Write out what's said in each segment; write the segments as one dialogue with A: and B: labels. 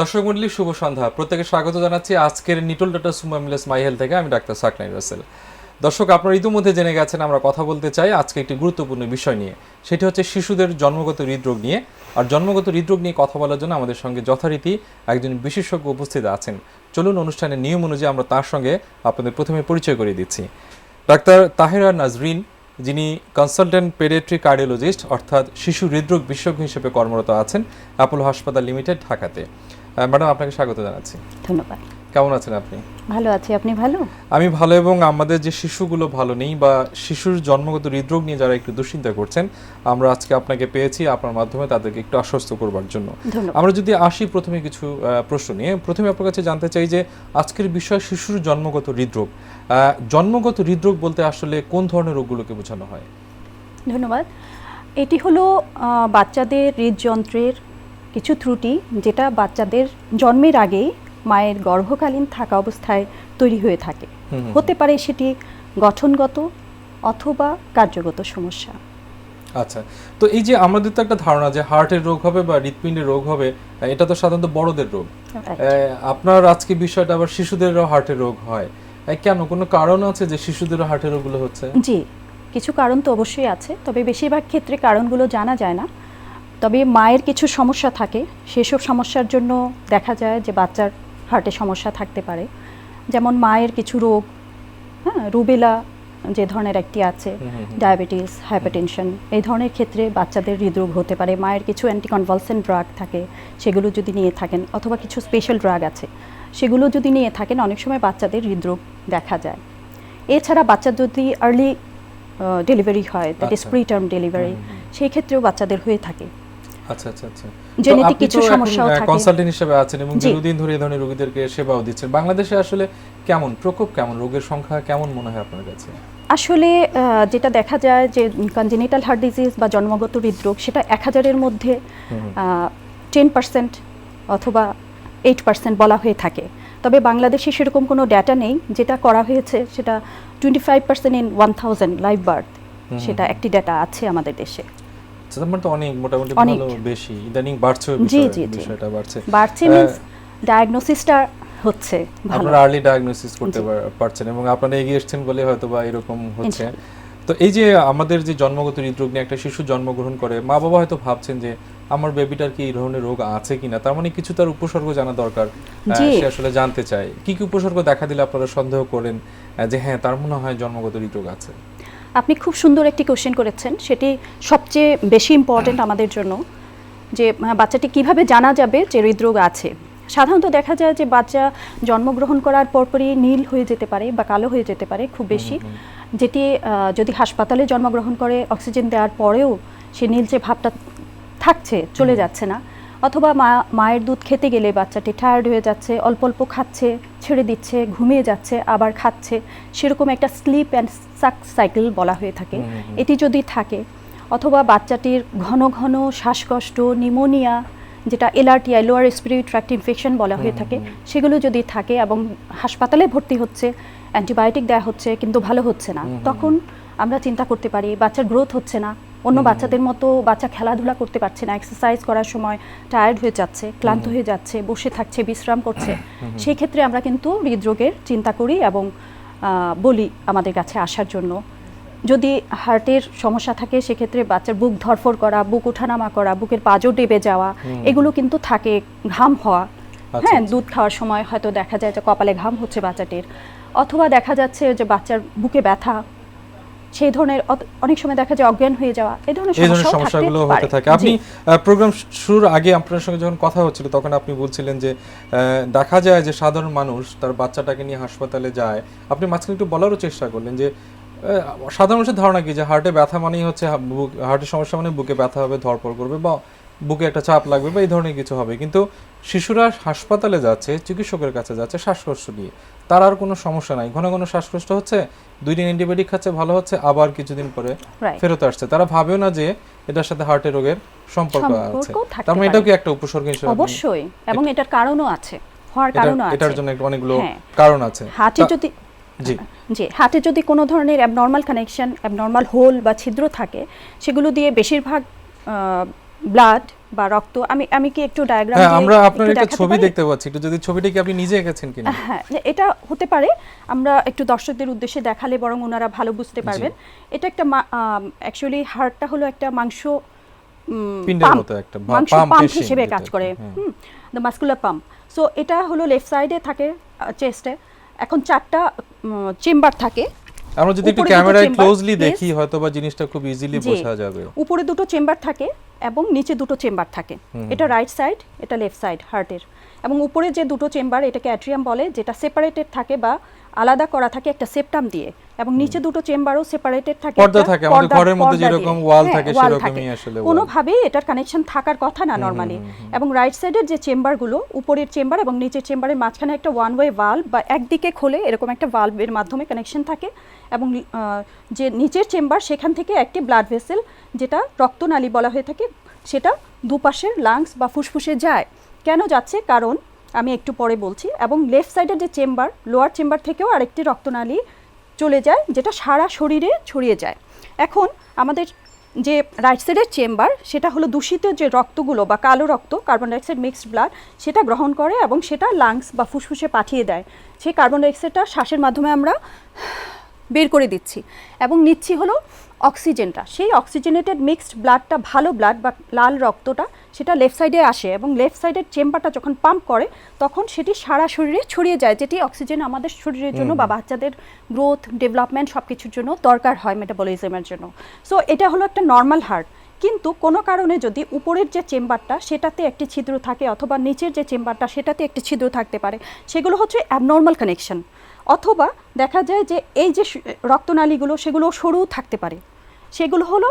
A: দর্শক মন্ডলী, শুভ সন্ধ্যা। প্রত্যেকে স্বাগত জানাচ্ছি আজকের নিটল ডাটা সুমামিলাস মাই হেলথ থেকে। আমি ডাক্তার সাকনাই রাসেল। দর্শক, আপনারা ইতিমধ্যে জেনে গেছেন, আমরা কথা বলতে চাই আজকে একটি গুরুত্বপূর্ণ বিষয় নিয়ে। সেটি হচ্ছে শিশুদের জন্মগত হৃদরোগ নিয়ে। আর জন্মগত হৃদরোগ নিয়ে কথা বলার জন্য আমাদের সঙ্গে যথারীতি একজন বিশেষজ্ঞ উপস্থিত আছেন। চলুন, অনুষ্ঠানের নিয়ম অনুযায়ী আমরা তার সঙ্গে আপনাদের প্রথমে পরিচয় করে দিচ্ছি। ডাক্তার তাহেরা নাজরিন, যিনি কনসালটেন্ট পেডিয়াট্রি কার্ডিওলজিস্ট, অর্থাৎ শিশু হৃদরোগ বিশেষজ্ঞ হিসেবে কর্মরত আছেন অ্যাপোলো হাসপাতাল লিমিটেড, ঢাকাতে। ম্যাডাম আপনাকে স্বাগত জানাচ্ছি।
B: ধন্যবাদ।
A: কেমন আছেন আপনি?
B: ভালো আছি। আপনি ভালো?
A: আমি ভালো এবং আমাদের যে শিশুগুলো ভালো নেই বা শিশুর জন্মগত হৃদরোগ নিয়ে যারা একটু দুশ্চিন্তা করছেন আমরা আজকে আপনাকে পেয়েছি আপনার মাধ্যমে তাদেরকে একটু আশ্বস্ত করবার জন্য। আমরা যদি আসি প্রথমে কিছু প্রশ্ন নিয়ে প্রথমে আপনার কাছে জানতে চাই যে আজকের বিষয় শিশুর জন্মগত হৃদরোগ। জন্মগত হৃদরোগ বলতে আসলে কোন ধরনের রোগগুলোকে বোঝানো হয়?
B: ধন্যবাদ। এটি হলো বাচ্চাদের হৃদযন্ত্রের কিছু ত্রুটি যেটা বাচ্চাদের জন্মের আগেই মায়ের গর্ভকালীন থাকা অবস্থায় তৈরি হয়ে থাকে। হতে পারে সেটি গঠনগত অথবা কার্যগত সমস্যা।
A: আচ্ছা তো এই যে আমাদের তো একটা ধারণা যে হার্টের রোগ হবে বা হৃৎপিণ্ডের রোগ হবে এটা তো সাধারণত বড়দের রোগ। আপনার আজকে বিষয়টা আবার শিশুদেরও হার্টের রোগ হয়। কেন? কোনো কারণ আছে যে শিশুদেরও হার্টের রোগগুলো হচ্ছে?
B: জি কিছু কারণ তো অবশ্যই আছে তবে বেশিরভাগ ক্ষেত্রে কারণগুলো জানা যায় না। তবে মায়ের কিছু সমস্যা থাকে সেসব সমস্যার জন্য দেখা যায় যে বাচ্চার হার্টে সমস্যা থাকতে পারে যেমন মায়ের কিছু রোগ হ্যাঁ রুবেলা যে ধরনের একটি আছে। ডায়াবেটিস হাইপারটেনশন এই ধরনের ক্ষেত্রে বাচ্চাদের হৃদরোগ হতে পারে মায়ের কিছু অ্যান্টিকনভালসেন্ট ড্রাগ থাকে সেগুলো যদি নিয়ে থাকেন অথবা কিছু স্পেশাল ড্রাগ আছে সেগুলো যদি নিয়ে থাকেন অনেক সময় বাচ্চাদের হৃদরোগ দেখা যায় এছাড়া বাচ্চা যদি আর্লি ডেলিভারি হয় দ্যাট ইজ। Preterm delivery. সেই ক্ষেত্রেও বাচ্চাদের হয়ে থাকে
A: আচ্ছা আচ্ছা আচ্ছা।
B: Genetic কিছু সমস্যাও থাকে।
A: কনসালটেন্ট হিসেবে আছেন এবং দীর্ঘদিন ধরে এই ধরনের রোগীদেরকে সেবাও দিচ্ছেন। বাংলাদেশে আসলে কেমন প্রকোপ কেমন রোগের সংখ্যা কেমন মনে হয় আপনার কাছে?
B: আসলে যেটা দেখা যায় যে কনজেনিটাল হার্ট ডিজিজ বা জন্মগত হৃদরোগ সেটা এক হাজারের মধ্যে। টেন পার্সেন্ট অথবা এইট পার্সেন্ট বলা হয়ে থাকে। তবে বাংলাদেশে সেরকম কোনো ডেটা নেই। যেটা করা হয়েছে সেটা twenty five percent in one thousand live birth সেটা একটি ডেটা আছে আমাদের দেশে।
A: তো অনেক মোটামুটি ভালো বেশি। ইদানিং বাড়ছে। বিষয়টা বাড়ছে।
B: বাড়ছে মিনস ডায়াগনোসিসটা হচ্ছে
A: আপনারা আর্লি ডায়াগনোসিস করতে পারছেন এবং আপনারা এগিয়ে এসেছেন বলে হয়তো বা এরকম হচ্ছে। তো এই যে আমাদের যে জন্মগত হৃদরোগ নিয়ে একটা শিশু জন্মগ্রহণ করে মা বাবা হয়তো ভাবছেন যে আমার বেবিটার কি এই ধরনের রোগ আছে কিনা? তার মানে কিছু তার উপসর্গ জানা দরকার। সে আসলে জানতে চায়। কি কি উপসর্গ দেখা দিলে আপনারা সন্দেহ করেন যে হ্যাঁ তার মনে হয় জন্মগত হৃদরোগ আছে?
B: আপনি খুব সুন্দর একটি কোশ্চেন করেছেন। সেটি সবচেয়ে বেশি ইম্পর্টেন্ট আমাদের জন্য যে বাচ্চাটি কীভাবে জানা যাবে যে হৃদরোগ আছে? সাধারণত দেখা যায় যে বাচ্চা জন্মগ্রহণ করার পরপরই নীল হয়ে যেতে পারে বা কালো হয়ে যেতে পারে খুব বেশি। যেটি যদি হাসপাতালে জন্মগ্রহণ করে অক্সিজেন দেওয়ার পরেও সে নীল নীলচে ভাবটা থাকছে চলে যাচ্ছে না অথবা মা মায়ের দুধ খেতে গেলে বাচ্চাটি টায়ার্ড হয়ে যাচ্ছে অল্প অল্প খাচ্ছে ছেড়ে দিচ্ছে ঘুমিয়ে যাচ্ছে আবার খাচ্ছে সেরকম একটা স্লিপ অ্যান্ড সাক সাইকেল বলা হয়ে থাকে। এটি যদি থাকে অথবা বাচ্চাটির ঘন ঘন শ্বাসকষ্ট নিমোনিয়া যেটা LRTI lower respiratory tract infection বলা হয়ে থাকে সেগুলো যদি থাকে এবং হাসপাতালে ভর্তি হচ্ছে অ্যান্টিবায়োটিক দেওয়া হচ্ছে কিন্তু ভালো হচ্ছে না তখন আমরা চিন্তা করতে পারি বাচ্চার গ্রোথ হচ্ছে না অন্য বাচ্চাদের মতো বাচ্চা খেলাধুলা করতে পারছে না এক্সারসাইজ করার সময় টায়ার্ড হয়ে যাচ্ছে ক্লান্ত হয়ে যাচ্ছে বসে থাকছে বিশ্রাম করছে। সেই ক্ষেত্রে আমরা কিন্তু হৃদরোগের চিন্তা করি এবং বলি আমাদের কাছে আসার জন্য। যদি হার্টের সমস্যা থাকে সেক্ষেত্রে বাচ্চার বুক ধরফর করা বুক ওঠানামা করা বুকের পাজও ডেবে যাওয়া এগুলো কিন্তু থাকে ঘাম হওয়া।
A: আচ্ছা,
B: হ্যাঁ
A: আচ্ছা।
B: দুধ খাওয়ার সময় হয়তো দেখা যায় যে কপালে ঘাম হচ্ছে বাচ্চাটির। অথবা দেখা যাচ্ছে যে বাচ্চার বুকে ব্যথা সেই ধরনের অনেক সময় দেখা যায় অজ্ঞান হয়ে যাওয়া এই ধরনের
A: সমস্যাগুলো হতে থাকে। আপনি প্রোগ্রাম শুরুর আগে আপনার সঙ্গে যখন কথা হচ্ছিল তখন আপনি বলছিলেন যে আহ, দেখা যায় যে সাধারণ মানুষ তার বাচ্চাটাকে নিয়ে হাসপাতালে যায়। আপনি মাঝখানে একটু বলারও চেষ্টা করলেন যে সাধারণ মানুষের ধারণা কি? যে হার্টে ব্যথা মানেই হচ্ছে হার্টের সমস্যা মানে বুকে ব্যথা হবে ধরপড় করবে বা বুকে একটা চাপ লাগবে বা এই ধরনের কিছু হবে। কিন্তু শিশুরা হাসপাতালে যাচ্ছে চিকিৎসকের কাছে যাচ্ছে শ্বাসকষ্ট নিয়ে। তার আর কোনো সমস্যা নাই। ঘন ঘন শ্বাসকষ্ট হচ্ছে দুই দিন অ্যান্টিবায়োটিক খাচ্ছে ভালো হচ্ছে আবার কিছুদিন পরে ফেরত আসছে। তারা ভাবেও না যে এটার সাথে হার্টের রোগের সম্পর্ক আছে। তার মানে এটাও কি একটা উপসর্গ হিসেবে
B: অবশ্যই। এবং এটার কারণও আছে হওয়ার কারণও আছে।
A: এটার জন্য অনেকগুলো
B: হ্যাঁ।
A: কারণ আছে।
B: হার্টে যদি
A: জি।
B: জি হার্টে যদি কোনো ধরনের অ্যাবনর্মাল কানেকশন অ্যাবনর্মাল হোল বা ছিদ্র থাকে সেগুলো দিয়ে বেশিরভাগ ব্লাড বা রক্ত আমি আমি কি একটু ডায়াগ্রাম
A: হ্যাঁ আমরা আপনার একটা ছবি দেখতে পাচ্ছি একটু যদি ছবিটা কি আপনি নিজে এঁকেছেন কিনা।
B: হ্যাঁ এটা হতে পারে আমরা একটু দর্শকদের উদ্দেশ্যে দেখালে বরং ওনারা ভালো বুঝতে পারবেন। এটা একটা অ্যাকচুয়ালি হার্টটা হলো একটা মাংস উম,
A: পিণ্ডের মতো একটা
B: মাংস পাম্প হিসেবে কাজ করে
A: হ্যাঁ।
B: Hmm the muscular pump so এটা হলো লেফট সাইডে থাকে চেস্টে এখন চারটা চেম্বার থাকে।
A: আমরা যদি একটু ক্যামেরায় ক্লোজলি দেখি হয়তো বা জিনিসটা খুব ইজিলি। বোঝা যাবে।
B: উপরে দুটো চেম্বার থাকে। এবং নিচে দুটো চেম্বার থাকে। এটা রাইট সাইড এটা লেফট সাইড হার্টের এবং উপরে যে দুটো চেম্বার এটাকে অ্যাট্রিয়াম বলে যেটা সেপারেটেড থাকে বা আলাদা করা থাকে একটা সেপটাম দিয়ে এবং নিচে দুটো চেম্বারও সেপারেটেড থাকে
A: পর্দা থাকে, আমাদের ঘরের মধ্যে যেরকম wall
B: হ্যাঁ,
A: থাকে সেরকমই আসলে।
B: কোনোভাবেই এটার কানেকশন থাকার কথা না নরমালি এবং রাইট সাইডের যে চেম্বারগুলো উপরের চেম্বার এবং নিচের চেম্বারের মাঝখানে একটা ওয়ান ওয়ে ভাল্ব বা একদিকে খোলে এরকম একটা ভাল্বের মাধ্যমে কানেকশন থাকে এবং যে নিচের চেম্বার সেখান থেকে একটি ব্লাড ভেসেল যেটা রক্তনালী বলা হয়ে থাকে সেটা দুপাশের লাংস বা ফুসফুসে যায়। কেন যাচ্ছে? কারণ আমি একটু পরে বলছি। এবং লেফট সাইডের যে চেম্বার লোয়ার চেম্বার থেকেও আরেকটি রক্তনালী চলে যায়, যেটা সারা শরীরে ছড়িয়ে যায়। এখন আমাদের যে রাইট সাইডের চেম্বার সেটা হলো দূষিত যে রক্তগুলো বা কালো রক্ত কার্বন ডাইঅক্সাইড মিক্সড ব্লাড সেটা গ্রহণ করে এবং সেটা লাংস বা ফুসফুসে পাঠিয়ে দেয়। সেই কার্বন ডাইঅক্সাইডটা শ্বাসের মাধ্যমে আমরা বের করে দিচ্ছি। এবং নিচ্ছি হলো অক্সিজেনটা সেই অক্সিজেনেটেড মিক্সড ব্লাডটা ভালো ব্লাড বা লাল রক্তটা সেটা লেফট সাইডে আসে এবং লেফট সাইডের চেম্বারটা যখন পাম্প করে তখন সেটি সারা শরীরে ছড়িয়ে যায় যেটি অক্সিজেন আমাদের শরীরের জন্য বা বাচ্চাদের গ্রোথ ডেভেলপমেন্ট সব কিছুর জন্য দরকার হয় মেটাবলিজমের জন্য। সো এটা হলো একটা নর্মাল হার্ট কিন্তু কোনো কারণে যদি উপরের যে চেম্বারটা সেটাতে একটি ছিদ্র থাকে অথবা নিচের যে চেম্বারটা সেটাতে একটি ছিদ্র থাকতে পারে সেগুলো হচ্ছে অ্যাবনর্মাল কানেকশন অথবা দেখা যায় যে এই যে রক্তনালীগুলো সেগুলো সরু থাকতে পারে। সেগুলো হলো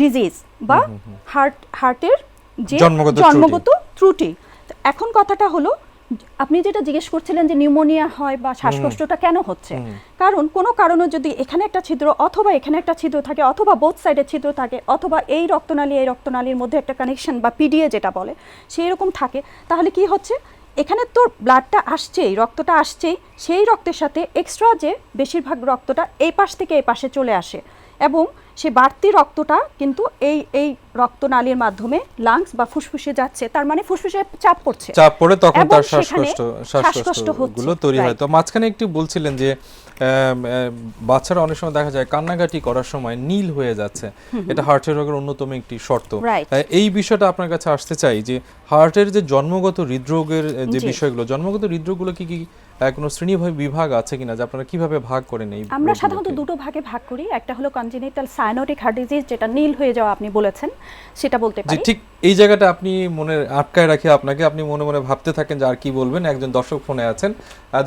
B: ডিজিজ বা হার্ট হার্টের যে
A: জন্মগত ত্রুটি।
B: এখন কথাটা হলো আপনি যেটা জিজ্ঞেস করছিলেন যে নিউমোনিয়া হয় বা শ্বাসকষ্টটা কেন হচ্ছে? কারণ কোনো কারণে যদি এখানে একটা ছিদ্র অথবা এখানে একটা ছিদ্র থাকে অথবা বোথ সাইডে ছিদ্র থাকে অথবা এই রক্তনালী এই রক্তনালীর মধ্যে একটা কানেকশন বা পিডিএ যেটা বলে সেই রকম থাকে তাহলে কি হচ্ছে? এখানে তোর ব্লাডটা আসছেই, রক্তটা আসছেই, সেই রক্তের সাথে এক্সট্রা যে বেশিরভাগ রক্তটা এই পাশ থেকে এই পাশে চলে আসে। এবং সে বাড়তি রক্তটা কিন্তু এই এই রক্তনালীর মাধ্যমে লাংস বা ফুসফুসে যাচ্ছে তার মানে ফুসফুসে চাপ পড়ছে।
A: চাপ পড়ে তখন তার শ্বাসকষ্ট শ্বাসকষ্টগুলো তৈরি হয়। তো মাঝখানে একটু বলছিলেন যে বাচ্চারা অনেক সময় দেখা যায় কান্নাকাটি করার সময় নীল হয়ে যাচ্ছে। এটা হার্টের রোগের অন্যতম একটি শর্ত। এই বিষয়টা আপনার কাছে আসতে চাই যে হার্টের যে জন্মগত হৃদরোগের যে বিষয়গুলো জন্মগত হৃদরোগগুলো কি কি কোনো শ্রেণীভাবে বিভাগ আছে কিনা যে আপনারা কীভাবে ভাগ করেন এই
B: আমরা সাধারণত দুটো ভাগে ভাগ করি। একটা হলো কনজেনিটাল সায়ানোটিক হার্ট ডিজিজ যেটা নীল হয়ে যাওয়া আপনি বলেছেন সেটা বলতে পারি।
A: ঠিক এই জায়গাটা আপনি মনে আটকায় রাখি আপনাকে। আপনি মনে মনে ভাবতে থাকেন যে আর কি বলবেন। একজন দর্শক ফোনে আছেন।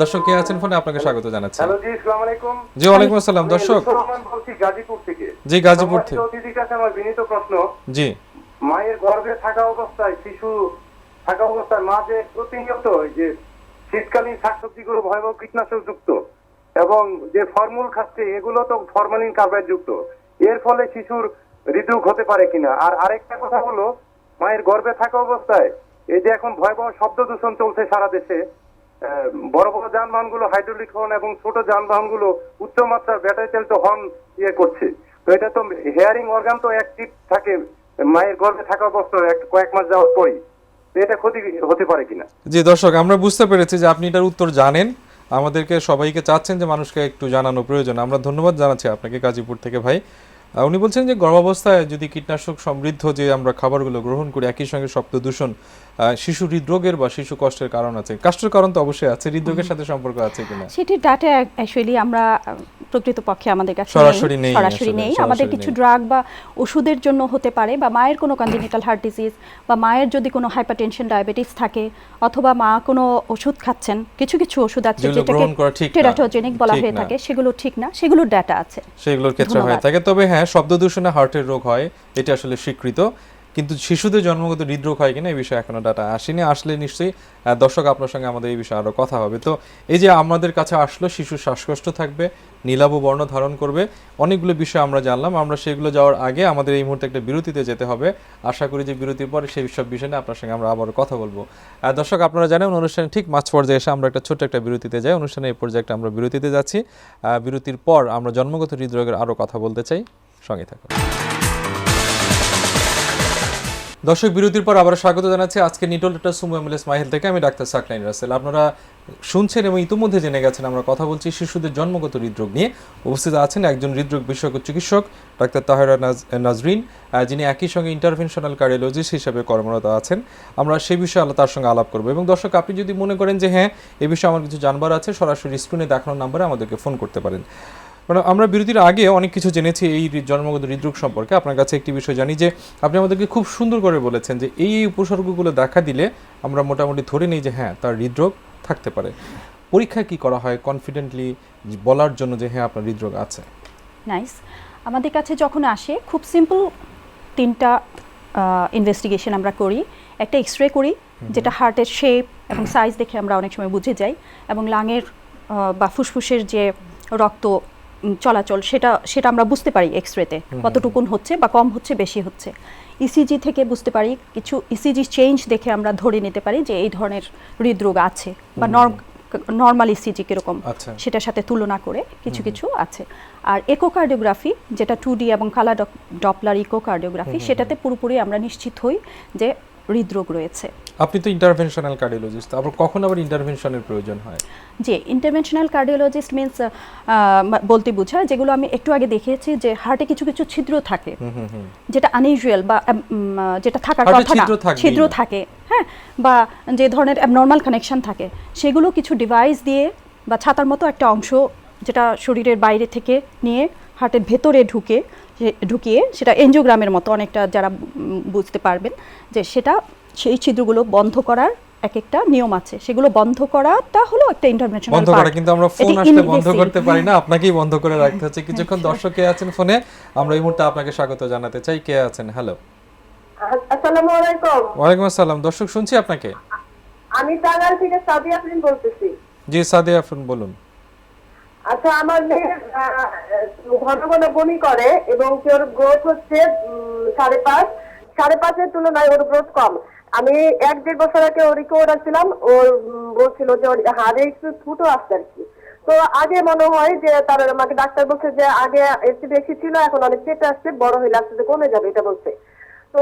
A: দর্শক কে আছেন ফোনে? আপনাকে স্বাগত জানাচ্ছি।
C: হ্যালো জি আসসালামু আলাইকুম।
A: জি ওয়ালাইকুম আসসালাম দর্শক।
C: বলছি গাজীপুর থেকে।
A: জি গাজীপুর থেকে।
C: অতিথির কাছে আমার বিনীত প্রশ্ন।
A: জি।
C: মায়ের গর্ভে থাকা অবস্থায় শিশু থাকা অবস্থায় মা যে প্রতিনিয়ত যে শীতকালীন শাকসবজিগুলো ভয়াবহ কীটনাশক যুক্ত। এবং যে ফর্মুল খাচ্ছে, এগুলো তো ফরমালিন কার্বাইড যুক্ত। এর ফলে শিশুর হৃদরোগ হতে পারে কিনা? আর আরেকটা কথা হলো, মায়ের গর্ভে থাকা অবস্থায় এই যে এখন ভয়াবহ শব্দ দূষণ চলছে সারা দেশে বড় বড় যানবাহনগুলো হাইড্রোলিক হর্ন এবং ছোট যানবাহনগুলো উচ্চমাত্রার ব্যাটারি চালিত হর্ন ইয়ে করছে। তো এটা তো হেয়ারিং অর্গান তো অ্যাক্টিভ থাকে, মায়ের গর্ভে থাকা অবস্থায় কয়েক মাস যাওয়ার পরই। এটা ক্ষতি, হতে পারে কিনা।
A: জি, দর্শক, আমরা বুঝতে পেরেছি যে আপনি এটার উত্তর জানেন। আমাদেরকে, সবাইকে চাচ্ছেন যে মানুষকে একটু জানানো প্রয়োজন। আমরা ধন্যবাদ জানাচ্ছি আপনাকে গাজীপুর থেকে, ভাই। উনি বলছেন যে গর্ভাবস্থায় যদি কীটনাশক সমৃদ্ধ যে আমরা খাবারগুলো গ্রহণ করি, একই সঙ্গে শব্দ দূষণ শিশু হৃদরোগের বা শিশু কষ্টের কারণ আছে। কষ্টের কারণ তো অবশ্যই আছে হৃদরোগের সাথে সম্পর্ক আছে কিনা?
B: সেটির ডাটা অ্যাকচুয়ালি আমরা প্রকৃতপক্ষে আমাদের কাছে
A: সরাসরি নেই
B: সরাসরি নেই। আমাদের কিছু ড্রাগ বা ওষুধের জন্য হতে পারে বা মায়ের কোনো কনজেনিটাল হার্ট ডিজিজ বা মায়ের যদি কোনো হাইপারটেনশন ডায়াবেটিস থাকে অথবা মা কোনো ওষুধ খাচ্ছেন কিছু কিছু ওষুধ আছে যেটাকে টেরাটোজেনিক বলা হয়ে থাকে সেগুলো ঠিক না সেগুলোর ডাটা আছে।
A: সেগুলোর ক্ষেত্রে হয়ে থাকে। তবে হ্যাঁ শব্দ দূষণে হার্টের রোগ হয় এটা আসলে স্বীকৃত। কিন্তু শিশুদের জন্মগত হৃদরোগ হয় কিনা এই বিষয়ে এখনও ডাটা আসেনি, আসলে নিশ্চয়ই দর্শক আপনার সঙ্গে আমাদের এই বিষয়ে আরও কথা হবে। তো এই যে আমাদের কাছে আসলো, শিশু শ্বাসকষ্ট থাকবে, নীলাভ বর্ণ ধারণ করবে, অনেকগুলো বিষয় আমরা জানলাম, আমরা সেগুলো যাওয়ার আগে আমাদের এই মুহূর্তে একটা বিরতিতে যেতে হবে। আশা করি যে বিরতির পরে সেই সব বিষয় নিয়ে আপনার সঙ্গে আমরা আবার কথা বলব। দর্শক আপনারা জানেন অনুষ্ঠানে ঠিক মাঝ পর্যায়ে এসে আমরা একটা ছোট্ট একটা বিরতিতে যাই। অনুষ্ঠানে এই পর্যায়ে একটা আমরা বিরতিতে যাচ্ছি। বিরতির পর আমরা জন্মগত হৃদরোগের আরও কথা বলতে চাই। সঙ্গে থাকুন। দর্শক বিরতির পর আবার স্বাগত জানাচ্ছি। আজকে নিটল ডেটা সুমো এমএলএস মাইহেল থেকে আমি ডাক্তার সাকলাইন রাসেল। আপনারা শুনছেন এবং ইতিমধ্যে জেনে গেছেন আমরা কথা বলছি শিশুদের জন্মগত হৃদরোগ নিয়ে। উপস্থিত আছেন একজন হৃদরোগ বিশেষজ্ঞ চিকিৎসক, ডাক্তার তাহেরা নাজ- নাজরিন যিনি একই সঙ্গে ইন্টারভেনশনাল কার্ডিওলজিস্ট হিসেবে কর্মরত আছেন। আমরা সেই বিষয়ে তার সঙ্গে আলাপ করব। এবং দর্শক, আপনি যদি মনে করেন যে হ্যাঁ এ বিষয়ে আমার কিছু জানবার আছে, সরাসরি স্ক্রিনে দেখানোর নাম্বারে আমাদেরকে ফোন করতে পারেন। মানে আমরা বিরতির আগে অনেক কিছু জেনেছি এই জন্মগত হৃদরোগ সম্পর্কে। আপনার কাছে একটি বিষয় জানি যে আপনি আমাদেরকে খুব সুন্দর করে বলেছেন যে এই উপসর্গগুলো দেখা দিলে আমরা মোটামুটি ধরে নিই যে হ্যাঁ তার হৃদরোগ থাকতে পারে। পরীক্ষা কি করা হয় কনফিডেন্টলি বলার জন্য যে হ্যাঁ আপনার হৃদরোগ আছে?
B: নাইস আমাদের কাছে যখন আসে খুব সিম্পল তিনটা ইনভেস্টিগেশন আমরা করি। একটা এক্স রে করি যেটা হার্টের শেপ এবং সাইজ দেখে আমরা অনেক সময় বুঝে যাই এবং লাঙের বা ফুসফুসের যে রক্ত চলাচল সেটা সেটা আমরা বুঝতে পারি এক্স রেতে কতটুকুন হচ্ছে বা কম হচ্ছে বেশি হচ্ছে। ইসিজি থেকে বুঝতে পারি কিছু ইসিজি চেঞ্জ দেখে আমরা ধরে নিতে পারি যে এই ধরনের হৃদরোগ আছে বা নর্মাল ইসিজি কীরকম সেটার সাথে তুলনা করে কিছু কিছু আছে। আর ইকোকার্ডিওগ্রাফি যেটা টু ডি এবং কালা ডপলার ইকোকার্ডিওগ্রাফি সেটাতে পুরোপুরি আমরা নিশ্চিত হই যে হৃদরোগ রয়েছে।
A: আপনি তো ইন্টারভেনশনাল কার্ডিওলজিস্ট আবার কখন আবার ইন্টারভেনশনের প্রয়োজন হয়?
B: যে ইন্টারভেনশনাল কার্ডিওলজিস্ট মিনস বলতে বোঝায় যেগুলো আমি একটু আগে দেখিয়েছি যে হার্টে কিছু কিছু ছিদ্র থাকে। যেটা আনইউজুয়াল বা যেটা থাকার কথা না।
A: ছিদ্র।
B: থাকে হ্যাঁ? বা যে ধরনের অ্যাবনর্মাল কানেকশন থাকে সেগুলো কিছু ডিভাইস দিয়ে বা ছাতার মতো একটা অংশ যেটা শরীরের বাইরে থেকে নিয়ে হার্টের ভেতরে ঢুকে ঢুকিয়ে সেটা এনজিওগ্রামের মতো অনেকটা যারা বুঝতে পারবেন যে সেটা সেই ছিদ্রগুলো বন্ধ করার এক একটা নিয়ম আছে। সেগুলো বন্ধ করাটা হলো একটা ইন্টারভেনশনাল
A: বন্ধ করা কিন্তু আমরা ফোন আসলে বন্ধ করতে পারি না আপনাকেই বন্ধ করে রাখতে হচ্ছে। কিছুক্ষণ দর্শক কে আছেন ফোনে আমরা এই মুহূর্তে আপনাকে স্বাগত জানাতে চাই। কে আছেন? হ্যালো
D: আসসালামু আলাইকুম।
A: ওয়ালাইকুম আসসালাম। দর্শক শুনছি আপনাকে?
D: আমি টাঙ্গাইল থেকে সাদি আফরিন বলতেছি।
A: জি সাদিয়া আফরিন বলুন।
D: আচ্ছা আমার মেয়ের ঘন ঘন বমি করে এবং কি ওর গ্রোথ হচ্ছে সাড়ে পাঁচ। সাড়ে পাঁচের তুলনায় ওর গ্রোথ কম। আমি এক দেড় বছর আগে ওর ওরিকে ওড়াচ্ছিলাম ওর বলছিল যে ওর হাড়ে একটু ফুটো আসছে আর কি। তো আগে মনে হয় যে তার আমাকে ডাক্তার বলছে যে আগে একটু বেশি ছিল, এখন অনেক চেটে আসছে, বড় হয়ে আস্তে আস্তে কমে যাবে, এটা বলছে। তো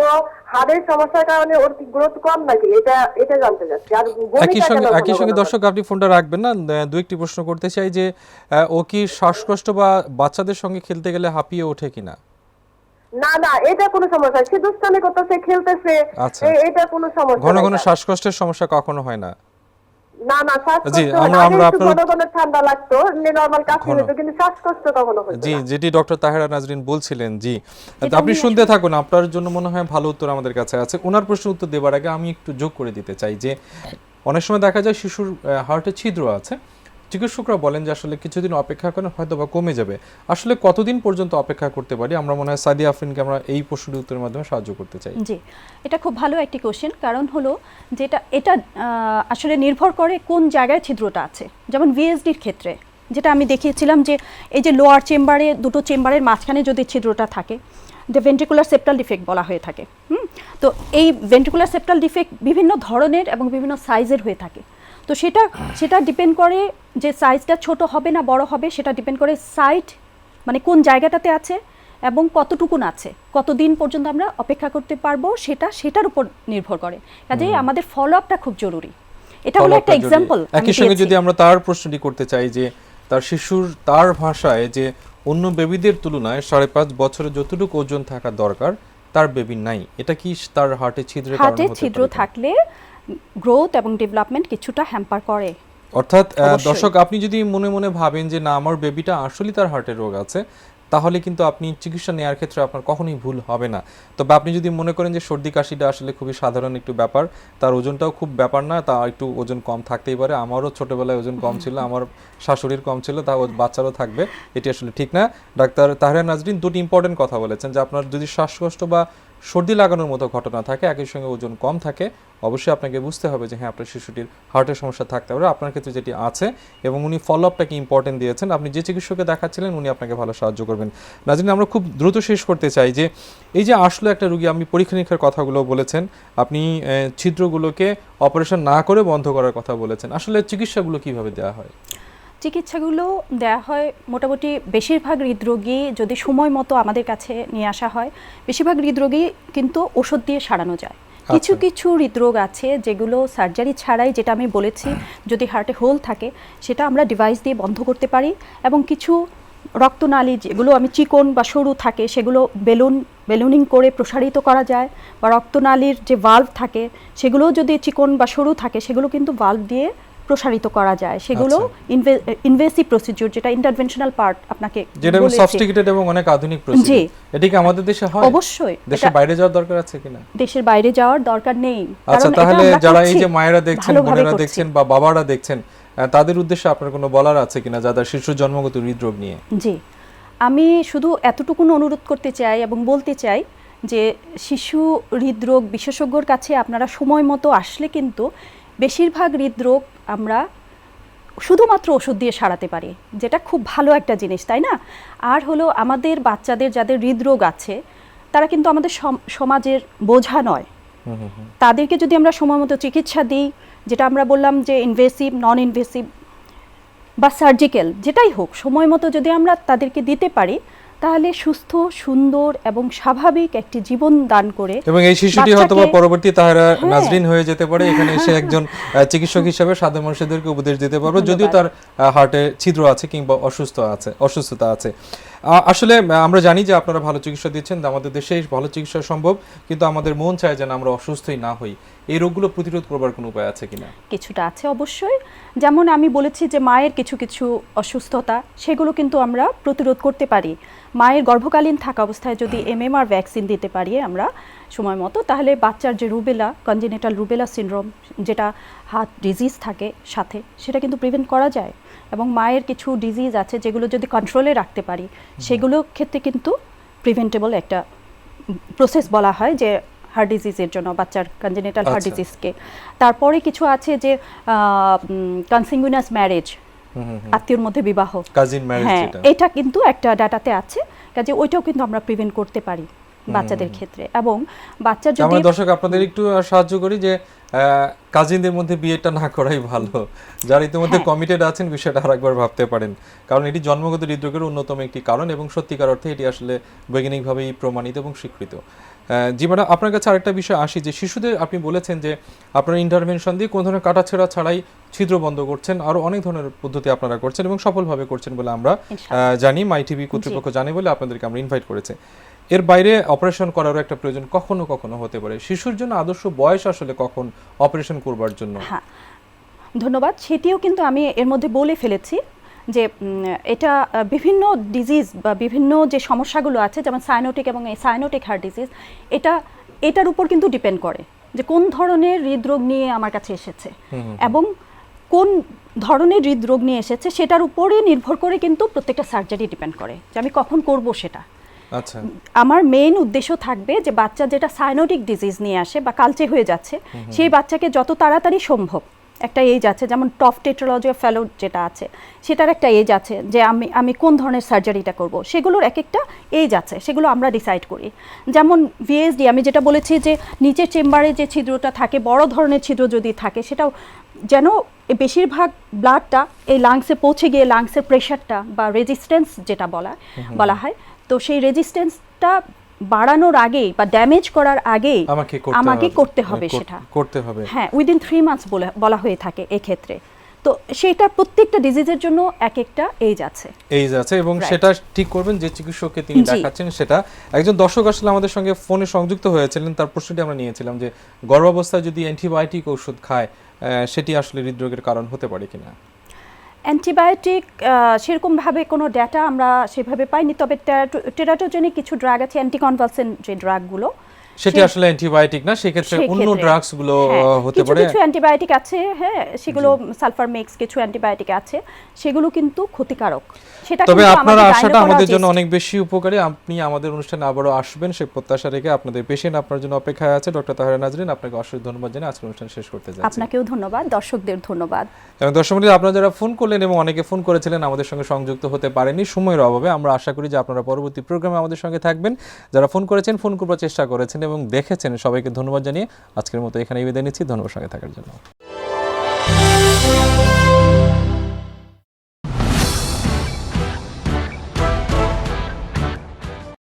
D: হাড়ের সমস্যার কারণে ওর গ্রোথ কম নাকি? এটা এটা জানতে চাচ্ছি। আর
A: একই সঙ্গে একই সঙ্গে দর্শক আপনি ফোনটা রাখবেন না। দু একটি প্রশ্ন করতে চাই যে ও কি শ্বাসকষ্ট বা বাচ্চাদের সঙ্গে খেলতে গেলে হাঁপিয়ে ওঠে কিনা?
D: না না এটা কোনো সমস্যা সে দুষ্টামি করতেছে খেলতেছে।
A: আচ্ছা।
D: এটা কোনো সমস্যা
A: ঘন ঘন শ্বাসকষ্টের সমস্যা কখনো হয় না।
D: না না
A: জি, আমরা- আমরা আপনার-
D: ঘন ঘন ঠান্ডা লাগতো নর্মাল কাশি
A: ঘন।
D: হতো কিন্তু শ্বাসকষ্ট কখনো
A: জি যেটি ডক্টর তাহেরা নাজরিন বলছিলেন জি। আপনি শুনতে থাকুন আপনার জন্য মনে হয় ভালো উত্তর আমাদের কাছে আছে। ওনার উত্তর দেবার আগে আমি একটু যোগ করে দিতে চাই যে অনেক সময় দেখা যায় শিশুর হার্টে ছিদ্র আছে চিকিৎসকরা বলেন যে আসলে কিছুদিন অপেক্ষা করেন হয়তো বা কমে যাবে। আসলে কতদিন পর্যন্ত অপেক্ষা করতে পারি? আমরা মনে হয় সাদি আফরিনকে আমরা এই প্রশ্নের উত্তরের মাধ্যমে সাহায্য করতে চাই।
B: জি, এটা খুব ভালো একটি কোশ্চেন কারণ হলো যেটা, এটা আসলে নির্ভর করে কোন জায়গায় ছিদ্রটা আছে। যেমন ভিএসডির ক্ষেত্রে, যেটা আমি দেখিয়েছিলাম যে এই যে লোয়ার চেম্বারে দুটো চেম্বারের মাঝখানে যদি ছিদ্রটা থাকে, যে ভেন্ট্রিকুলার সেপ্টাল ডিফেক্ট বলা হয়ে থাকে, হুম? তো এই ভেন্ট্রিকুলার সেপ্টাল ডিফেক্ট বিভিন্ন ধরনের এবং বিভিন্ন সাইজের হয়ে থাকে। তো সেটা সেটা ডিপেন্ড করে যে সাইজটা ছোট হবে না বড় হবে সেটা ডিপেন্ড করে সাইট মানে কোন জায়গাটাতে আছে এবং কতটুকুন আছে কতদিন পর্যন্ত আমরা অপেক্ষা করতে পারব সেটা সেটার উপর নির্ভর করে। কাজেই আমাদের ফলো আপটা খুব জরুরি। এটা হলো একটা এক্সাম্পল
A: একই সঙ্গে যদি আমরা তার প্রশ্নটি করতে চাই যে তার শিশুর তার ভাষায় যে অন্য বেবিদের তুলনায় সাড়ে পাঁচ বছরে যতটুকু ওজন থাকা দরকার তার বেবি নাই। এটা কি তার হার্টে ছিদ্রের কারণে
B: হার্টে
A: হতে
B: ছিদ্র
A: পারে কিনা?
B: থাকলে গ্রোথ এবং ডেভেলপমেন্ট কিছুটা হ্যাম্পার করে।
A: অর্থাৎ দর্শক আপনি যদি মনে মনে ভাবেন যে না আমার বেবিটা আসলে তার হার্টের রোগ আছে তাহলে কিন্তু আপনি চিকিৎসা নেওয়ার ক্ষেত্রে আপনার কখনোই ভুল হবে না। তবে আপনি যদি মনে করেন যে সর্দি কাশিটা আসলে খুবই সাধারণ একটু ব্যাপার তার ওজনটাও খুব ব্যাপার না তা একটু ওজন কম থাকতেই পারে। আমারও ছোটবেলায় ওজন কম ছিল আমার শাশুড়ির কম ছিল তা বাচ্চারও থাকবে এটি আসলে ঠিক না। ডাক্তার তাহরা নাজরিন দুটি ইম্পর্টেন্ট কথা বলেছেন যে আপনার যদি শ্বাসকষ্ট বা সর্দি লাগানোর মতো ঘটনা থাকে একই সঙ্গে ওজন কম থাকে, অবশ্যই আপনাকে বুঝতে হবে যে হ্যাঁ আপনার শিশুটির হার্টের সমস্যা থাকতে পারে। আপনার ক্ষেত্রে যেটি আছে এবং উনি ফলো আপটাকে ইম্পর্টেন্ট দিয়েছেন, আপনি যে চিকিৎসককে দেখাচ্ছিলেন, উনি আপনাকে ভালো সাহায্য করবেন। নাজিন আমরা খুব দ্রুত শেষ করতে চাই যে, এই যে আসলো একটা রুগী, আপনি পরীক্ষা নিরীক্ষার কথাগুলো বলেছেন, আপনি ছিদ্রগুলোকে অপারেশন না করে বন্ধ করার কথা বলেছেন। আসলে চিকিৎসাগুলো কীভাবে দেওয়া হয়?
B: চিকিৎসাগুলো দেওয়া হয় মোটামুটি বেশিরভাগ হৃদরোগী যদি সময় মতো আমাদের কাছে নিয়ে আসা হয় বেশিরভাগ হৃদরোগী কিন্তু ওষুধ দিয়ে সারানো যায় কিছু
A: আচ্ছা।
B: কিছু হৃদরোগ আছে যেগুলো সার্জারি ছাড়াই যেটা আমি বলেছি যদি হার্টে হোল থাকে সেটা আমরা ডিভাইস দিয়ে বন্ধ করতে পারি এবং কিছু রক্তনালী যেগুলো আমি চিকন বা সরু থাকে সেগুলো বেলুন বেলুনিং করে প্রসারিত করা যায় বা রক্তনালীর যে ভাল্ভ থাকে সেগুলো যদি চিকন বা সরু থাকে সেগুলো কিন্তু ভাল্ভ দিয়ে প্রসারিত করা যায়। সেগুলো ইনভেসিভ প্রসিডিউর যেটা ইন্টারভেনশনাল পার্ট আপনাকে
A: যেটা
B: বলেছি।
A: সফটিকেটেড এবং অনেক আধুনিক প্রসিডিউর এটা কি আমাদের দেশে হয়?
B: অবশ্যই।
A: দেশের বাইরে যাওয়ার দরকার আছে কিনা?
B: দেশের বাইরে যাওয়ার দরকার নেই।
A: আচ্ছা তাহলে যারা এই যে মায়েরা দেখছেন বোনেরা দেখছেন বা বাবারা দেখছেন তাদের উদ্দেশ্যে আপনার কোনো বলার আছে কিনা যাদের শিশু জন্মগত হৃদরোগ নিয়ে?
B: জি। আমি শুধু এতটুকুন অনুরোধ করতে চাই এবং বলতে চাই যে শিশু হৃদরোগ বিশেষজ্ঞর কাছে আপনারা সময় মতো আসলে কিন্তু বেশিরভাগ হৃদরোগ আমরা শুধুমাত্র ওষুধ দিয়ে সারাতে পারি যেটা খুব ভালো একটা জিনিস তাই না আর হলো আমাদের বাচ্চাদের যাদের হৃদরোগ আছে তারা কিন্তু আমাদের সম- সমাজের বোঝা নয়। তাদেরকে যদি আমরা সময় মতো চিকিৎসা দিই যেটা আমরা বললাম যে ইনভেসিভ নন ইনভেসিভ বা সার্জিক্যাল যেটাই হোক সময় মতো যদি আমরা তাদেরকে দিতে পারি তাহলে সুস্থ সুন্দর এবং স্বাভাবিক একটি জীবন দান করে
A: এবং এই শিশুটি হয়তো পরবর্তী তাহারা
B: হ্যাঁ।
A: নাজরিন হয়ে যেতে পারে। এখানে এসে একজন চিকিৎসক হিসেবে সাধারণ মানুষদেরকে উপদেশ দিতে পারবে। যদিও তার হার্টে ছিদ্র আছে কিংবা অসুস্থ আছে অসুস্থতা আছে। আসলে আমরা জানি যে আপনারা ভালো চিকিৎসা দিচ্ছেন আমাদের দেশে ভালো চিকিৎসা সম্ভব কিন্তু আমাদের মন চায় যেন আমরা অসুস্থই না হই। এই রোগগুলো প্রতিরোধ করবার কোনো উপায় আছে কিনা?
B: কিছুটা আছে অবশ্যই। যেমন আমি বলেছি যে মায়ের কিছু কিছু অসুস্থতা সেগুলো কিন্তু আমরা প্রতিরোধ করতে পারি। মায়ের গর্ভকালীন থাকা অবস্থায় যদি এমএমআর ভ্যাকসিন দিতে পারি আমরা সময় মতো। তাহলে বাচ্চার যে রুবেলা কনজেনিটাল রুবেলা সিনড্রোম যেটা হার্ট ডিজিজ থাকে সাথে সেটা কিন্তু প্রিভেন্ট করা যায়। এবং মায়ের কিছু ডিজিজ আছে যেগুলো যদি কন্ট্রোলে রাখতে পারি সেগুলো ক্ষেত্রে কিন্তু প্রিভেন্টেবল একটা প্রসেস বলা হয় যে হার্ট ডিজিজের জন্য বাচ্চার কনজেনিটাল হার্ট। ডিজিজকে তারপরে কিছু আছে যে কনসিঙ্গুইনাস ম্যারেজ। আত্মীয়র মধ্যে বিবাহ।
A: কাজিন ম্যারেজ
B: হ্যাঁ এটা কিন্তু একটা ডাটাতে আছে। কাজে ওইটাও কিন্তু আমরা প্রিভেন্ট করতে পারি। বাচ্চাদের ক্ষেত্রে। এবং বাচ্চা যদি
A: মানে দর্শক আপনাদের একটু সাহায্য করি যে কাজিনদের মধ্যে বিয়েটা না করাই ভালো। যারা ইতিমধ্যে
B: হ্যাঁ।
A: কমিটেড আছেন বিষয়টা আরেকবার ভাবতে পারেন। কারণ এটি জন্মগত হৃদরোগের অন্যতম একটি কারণ এবং সত্যিকার অর্থে এটি আসলে বৈজ্ঞানিকভাবেই প্রমাণিত এবং স্বীকৃত। জি ম্যাডাম আপনার কাছে আরেকটা বিষয় আসি যে শিশুদের আপনি বলেছেন যে আপনারা ইন্টারভেনশন দিয়ে কোনো ধরনের কাটাছেড়া ছাড়াই ছিদ্র বন্ধ করছেন আরও অনেক ধরনের পদ্ধতি আপনারা করছেন এবং সফলভাবে করছেন বলে আমরা জানি। মাই টিভি কর্তৃপক্ষ জানে বলে আপনাদেরকে আমরা ইনভাইট করেছে। এর বাইরে অপারেশন করারও একটা প্রয়োজন কখনো কখনো হতে পারে। শিশুর জন্য আদর্শ বয়স আসলে কখন অপারেশন করবার জন্য?
B: হ্যাঁ ধন্যবাদ। সেটিও কিন্তু আমি এর মধ্যে বলে ফেলেছি যে এটা বিভিন্ন ডিজিজ বা বিভিন্ন যে সমস্যাগুলো আছে যেমন সাইনোটিক এবং সাইনোটিক হার্ট ডিজিজ এটা এটার উপর কিন্তু ডিপেন্ড করে যে কোন ধরনের হৃদরোগ নিয়ে আমার কাছে এসেছে এবং কোন ধরনের হৃদরোগ নিয়ে এসেছে সেটার উপরে নির্ভর করে কিন্তু প্রত্যেকটা সার্জারি ডিপেন্ড করে যে আমি কখন করব সেটা।
A: আচ্ছা।
B: আমার মেইন উদ্দেশ্য থাকবে যে বাচ্চা যেটা সাইনোটিক ডিজিজ নিয়ে আসে বা কালচে হয়ে যাচ্ছে সেই বাচ্চাকে যত তাড়াতাড়ি সম্ভব একটা এজ আছে যেমন টফ টেট্রোলজি অফ ফেলো যেটা আছে সেটার একটা এজ আছে যে আমি আমি কোন ধরনের সার্জারিটা করব সেগুলোর এক একটা এজ আছে সেগুলো আমরা ডিসাইড করি। যেমন ভিএসডি আমি যেটা বলেছি যে নিচের চেম্বারে যে ছিদ্রটা থাকে বড় ধরনের ছিদ্র যদি থাকে সেটাও যেন বেশিরভাগ ব্লাডটা এই লাংসে পৌঁছে গিয়ে লাংসের প্রেশারটা বা রেজিস্ট্যান্স যেটা বলা বলা হয় তো সেই রেজিস্ট্যান্সটা বাড়ানোর আগেই বা ড্যামেজ করার আগেই
A: আমাকে করতে হবে।
B: হবে সেটা।
A: করতে হবে।
B: হ্যাঁ উইদিন থ্রি মান্থস বলে বলা হয়ে থাকে এক্ষেত্রে। তো সেটা প্রত্যেকটা ডিজিজের জন্য এক একটা এজ আছে।
A: এইজ আছে এবং সেটা ঠিক করবেন যে চিকিৎসককে তিনি দেখাচ্ছেন সেটা। একজন দর্শক আসলে আমাদের সঙ্গে ফোনে সংযুক্ত হয়েছিলেন তার প্রশ্নটি আমরা নিয়েছিলাম যে গর্ভাবস্থায় যদি অ্যান্টিবায়োটিক ওষুধ খায় সেটি আসলে হৃদরোগের কারণ হতে পারে কিনা?
B: অ্যান্টিবায়োটিক সেরকমভাবে কোনো ডেটা আমরা সেভাবে পাইনি, তবে টেরাটোজেনিক কিছু ড্রাগ আছে অ্যান্টিকনভালসেন্ট যে ড্রাগগুলো
A: সেটি আসলে অ্যান্টিবায়োটিক না সেক্ষেত্রে অন্য ড্রাগসগুলো
B: হ্যাঁ,
A: হতে পারে।
B: কিছু অ্যান্টিবায়োটিক আছে হ্যাঁ সেগুলো সালফার মিক্স কিছু অ্যান্টিবায়োটিক আছে সেগুলো কিন্তু ক্ষতিকারক। সেটা
A: তবে আপনার আশাটা আমাদের জন্য অনেক বেশি উপকারী। আপনি আমাদের অনুষ্ঠানে আবারও আসবেন সে প্রত্যাশা রেখে আপনাদের পেশেন্ট আপনার জন্য অপেক্ষায় আছে। ডক্টর তাহারা নাজরিন আপনাকে অসংখ্য ধন্যবাদ জানিয়ে আজকের অনুষ্ঠান শেষ করতে যাচ্ছি।
B: আপনাকেও ধন্যবাদ দর্শকদের ধন্যবাদ।
A: এবং দর্শক মণ্ডলী, আপনারা যারা ফোন করলেন এবং অনেকে ফোন করেছিলেন আমাদের সঙ্গে সংযুক্ত হতে পারেনি সময়ের অভাবে। আমরা আশা করি যে আপনারা পরবর্তী প্রোগ্রামে আমাদের সঙ্গে থাকবেন। যারা ফোন করেছেন ফোন করবার চেষ্টা করেছেন এবং দেখেছেন সবাইকে ধন্যবাদ জানিয়ে আজকের মতো এখানে বিদায় নিচ্ছি। ধন্যবাদ সঙ্গে থাকার জন্য।